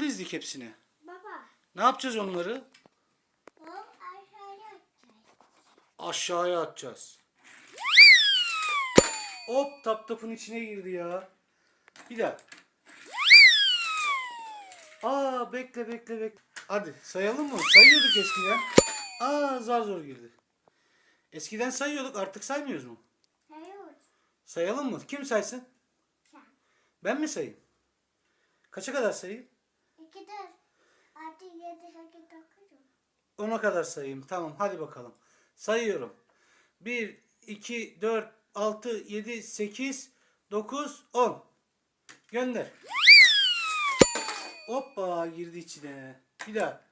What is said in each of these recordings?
dizdik hepsini. Baba. Ne yapacağız onları? Aşağıya atacağız. Aşağıya atacağız. Hop tap tapın içine girdi ya. Bir daha. Aa bekle bekle bekle. Hadi sayalım mı? Sayıyorduk eskiden. Aa zar zor girdi. Eskiden sayıyorduk artık saymıyoruz mu? Hayır. Sayalım mı? Kim saysın? Sen. Ben mi sayayım? Kaça kadar sayayım? Altı yedi sekiz dokuz. on. 10'a kadar sayayım. Tamam hadi bakalım. Sayıyorum. 1, 2, 4, 6, 7, 8, 9, 10. Gönder. Hoppa girdi içine. Bir daha.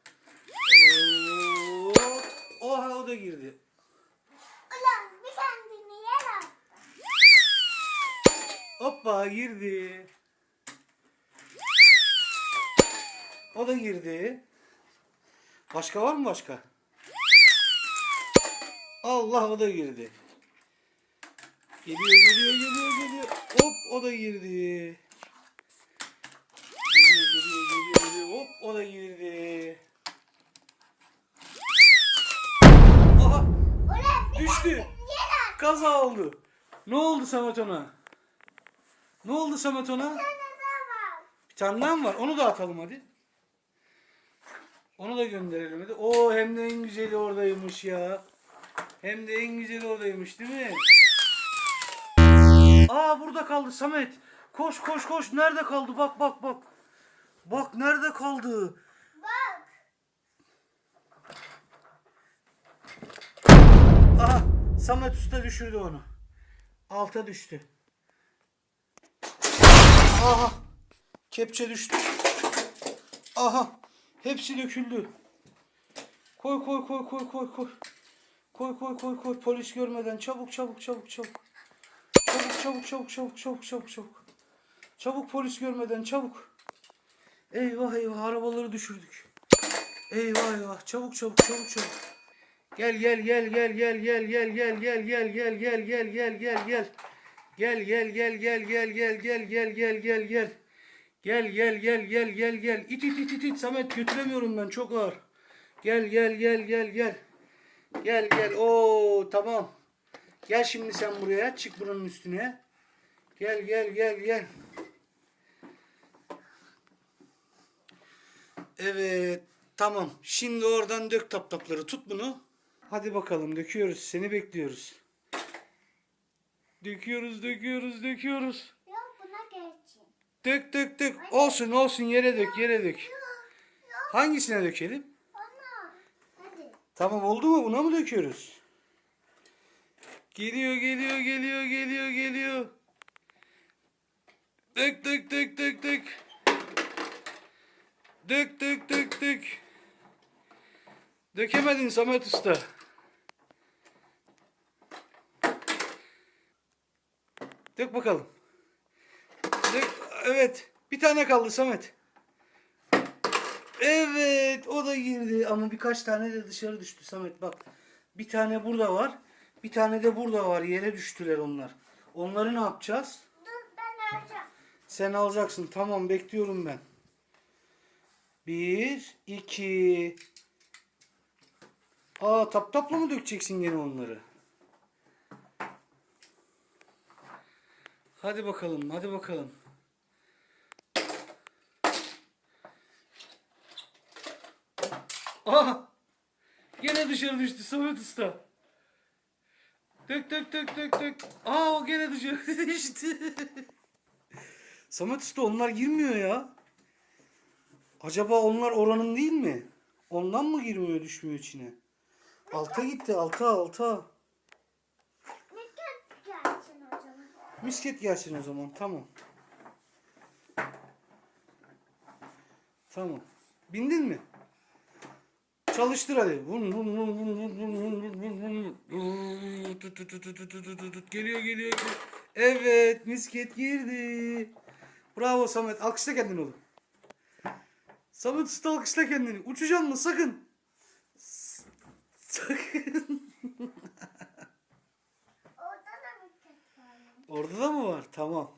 Hop. Oha o da girdi. Ulan bir kendini yer. Hoppa girdi. O da girdi. Başka var mı başka? Allah o da girdi. Geliyor geliyor geliyor geliyor. Hop o da girdi. Geliyor geliyor geliyor geliyor. Hop o da girdi. Aha bir düştü. Kaza oldu. Ne oldu Samet ona? Ne oldu Samet ona? Sana da var. Bir tane daha mı var? Onu da atalım hadi. Onu da gönderelim hadi. Oo hem de en güzeli oradaymış ya. Hem de en güzeli oradaymış değil mi? Aa burada kaldı Samet. Koş koş koş. Nerede kaldı? Bak bak bak. Bak nerede kaldı? Bak. Aha Samet Usta düşürdü onu. Alta düştü. Aha kepçe düştü. Aha hepsi döküldü. Koy koy koy koy koy koy. Koy koy koy koy polis görmeden çabuk çabuk çabuk çabuk. Çabuk çabuk çabuk çabuk çabuk çabuk çabuk. Çabuk polis görmeden çabuk. Eyvah eyvah arabaları düşürdük. Eyvah eyvah çabuk çabuk çabuk çabuk. Gel gel gel gel gel gel gel gel gel gel gel gel gel gel gel gel. Gel gel gel gel gel gel gel gel gel gel gel. Gel gel gel gel gel gel. İt it it it it Samet götüremiyorum ben çok ağır. Gel gel gel gel gel. Gel gel. Oo tamam. Gel şimdi sen buraya çık buranın üstüne. Gel gel gel gel. Evet. Tamam. Şimdi oradan dök tap. Tut bunu. Hadi bakalım döküyoruz. Seni bekliyoruz. Döküyoruz, döküyoruz, döküyoruz. Dök dök dök. Olsun olsun yere dök, yere dök. Hangisine dökelim? Tamam oldu mu? Buna mı döküyoruz? Geliyor, geliyor, geliyor, geliyor, geliyor. Dök dök dök dök dök. Dök dök dök dök. Dökemedin Samet Usta. Dök bakalım. Evet. Bir tane kaldı Samet. Evet. O da girdi. Ama birkaç tane de dışarı düştü Samet. Bak. Bir tane burada var. Bir tane de burada var. Yere düştüler onlar. Onları ne yapacağız? Dur ben alacağım. Sen alacaksın. Tamam bekliyorum ben. Bir, iki. Aa tap tapla mı dökeceksin gene onları? Hadi bakalım, hadi bakalım. Aha! Gene dışarı düştü Samet Usta. Dök dök dök dök dök. Aa o gene dışarı düştü. Samet Usta onlar girmiyor ya. Acaba onlar oranın değil mi? Ondan mı girmiyor düşmüyor içine? Alta gitti alta alta. Dikkat gelsin o zaman. Misket gelsin o zaman tamam. Tamam. Bindin mi? Çalıştır hadi. Vun vun vun vun vun vun vun vun vun vun. Tut, tut, tut, tut, tut, tut, tut. Geliyor geliyor. Evet misket girdi. Bravo Samet. Alkışla kendini oğlum. Samet Usta alkışla kendini. Uçacaksın mı? Sakın. Sakın. Orada da mı var? Tamam.